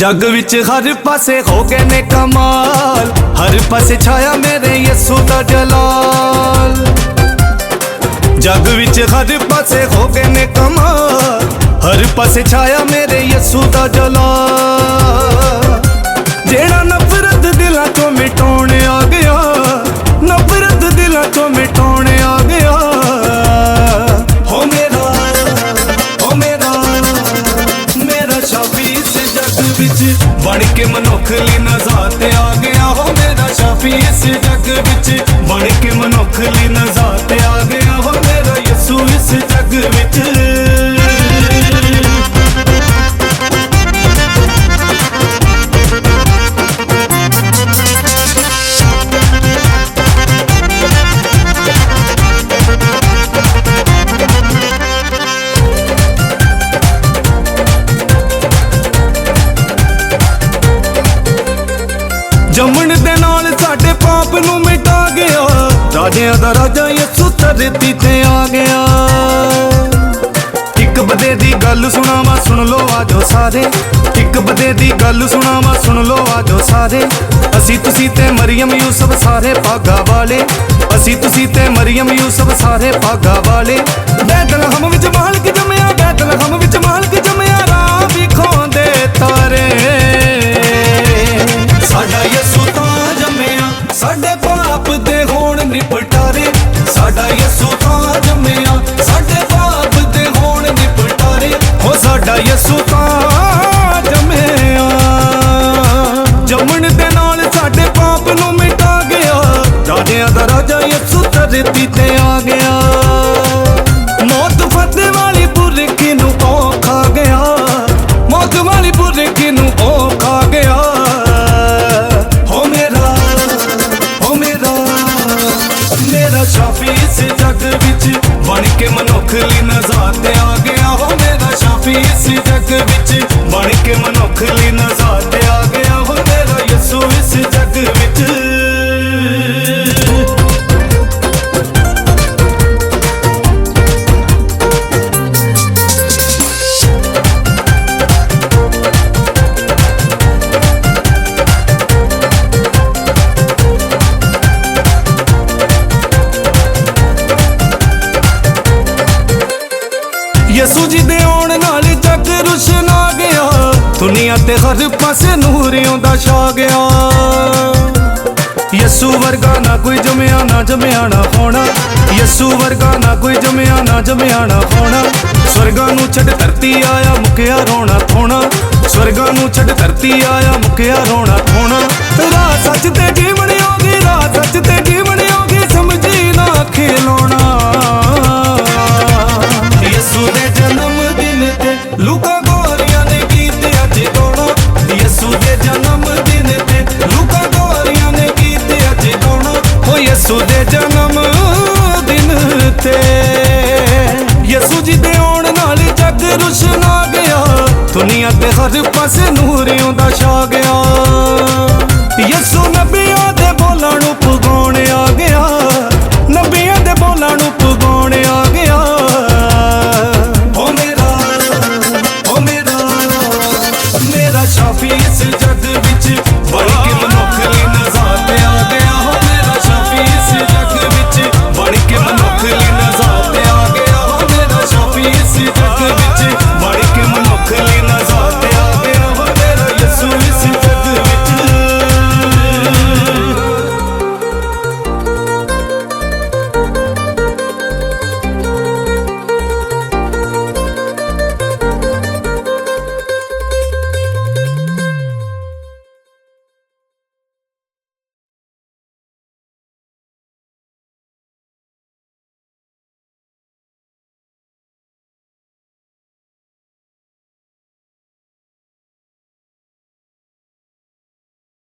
ਜੱਗ ਵਿੱਚ ਹਰ ਪਾਸੇ ਹੋ ਗਏ ਨੇ ਕਮਾਲ, ਹਰ ਪਾਸੇ ਛਾਇਆ ਮੇਰੇ ਯਿਸੂ ਦਾ ਜਲਾਲ। ਜੱਗ ਵਿੱਚ ਹਰ ਪਾਸੇ ਹੋ ਗਏ ਨੇ ਕਮਾਲ, ਹਰ ਪਾਸੇ ਛਾਇਆ ਮੇਰੇ ਯਿਸੂ ਦਾ ਜਲਾਲ। ਜਿਹੜਾ ਬਣ ਕੇ ਮਨੁੱਖ ਲਈ ਨਜ਼ਾਰ ਤੇ ਆ ਗਿਆ। ਹੋ ਮੇਰਾ ਸ਼ਾਫੀ ਇਸ ਜੱਗ ਵਿੱਚ ਬਣ ਕੇ ਮਨੁੱਖ ਜੰਮਣ ਦੇ ਨਾਲ ਸਾਡੇ ਪਾਪ ਨੂੰ ਮਿਟਾ ਗਿਆ। ਰਾਜਿਆਂ ਦਾ ਰਾਜਾ ਯਿਸੂ ਧਰਤੀ ਤੇ ਆ ਗਿਆ। ਇੱਕ ਬਦੇ ਦੀ ਗੱਲ ਸੁਣਾਵਾ, ਸੁਣ ਲੋ ਆਜੋ ਸਾਰੇ। ਇੱਕ ਬਦੇ ਦੀ ਗੱਲ ਸੁਣਾਵਾ, ਸੁਣ ਲੋ ਆਜੋ ਸਾਰੇ। ਅਸੀਂ ਤੁਸੀਂ ਤੇ ਮਰੀਮ ਯੂਸਫ ਸਾਰੇ ਭਾਗਾ ਵਾਲੇ। ਅਸੀਂ ਤੁਸੀਂ ਤੇ ਮਰੀਮ ਯੂਸਫ ਸਾਰੇ ਭਾਗਾ ਵਾਲੇ। ਯਿਸੂ ਤਾਂ ਜੰਮਿਆ। ਜੰਮਣ ਦੇ ਨਾਲ ਸਾਡੇ ਪਾਪ ਨੂੰ ਮਿਟਾ ਗਿਆ। ਰਾਜਿਆਂ ਦਾ ਰਾਜਾ ਯਿਸੂ ਧਰਤੀ ਤੇ ਆ ਗਿਆ। ਜੱਗ ਵਿੱਚ ਬਣ ਕੇ ਮਨੁੱਖ ਲਈ ਨਜ਼ਾਤ ਆ ਗਿਆ ਹੋ ਮੇਰਾ ਯਿਸੂ ਇਸ ਜਗ ਵਿੱਚ। ਯਸੂ ਜੀ ਦੇ ਆਉਣ ਨਾਲ ਜੱਗ ਰੁਸ਼ਨ ਆ ਗਿਆ। ਦੁਨੀਆ ਤੇ ਹਰ ਪਾਸੇ ਨੂਰਿਆਂ ਦਾ ਛਾ ਗਿਆ। ਯਿਸੂ ਵਰਗਾ ਨਾ ਕੋਈ ਜਮਿਆ, ਨਾ ਜਮਿਆ ਨਾ ਹੋਣਾ। ਯਿਸੂ ਵਰਗਾ ਨਾ ਕੋਈ ਜਮਿਆ, ਨਾ ਜਮਿਆ ਨਾ ਹੋਣਾ। ਸਵਰਗਾਂ ਨੂੰ ਛੱਡ ਧਰਤੀ ਆਇਆ, ਮੁਕਿਆ ਰੋਣਾ ਥੋਣਾ। ਸਵਰਗਾਂ ਨੂੰ ਛੱਡ ਧਰਤੀ ਆਇਆ, ਮੁਕਿਆ ਰੋਣਾ ਥੋਣਾ। ਰਾਹ ਸੱਚ ਤੇ ਜੀਵਨ ਹੋਗੀ ਰਾਹ ਸੱਚ ਤੇ ਰੁਸ਼ਨ ਆ ਗਿਆ। ਦੁਨੀਆ ਤੇ ਹਰ ਪਾਸੇ ਨੂਰਿਆਂ ਦਾ ਛਾ ਗਿਆ। ਯਿਸੂ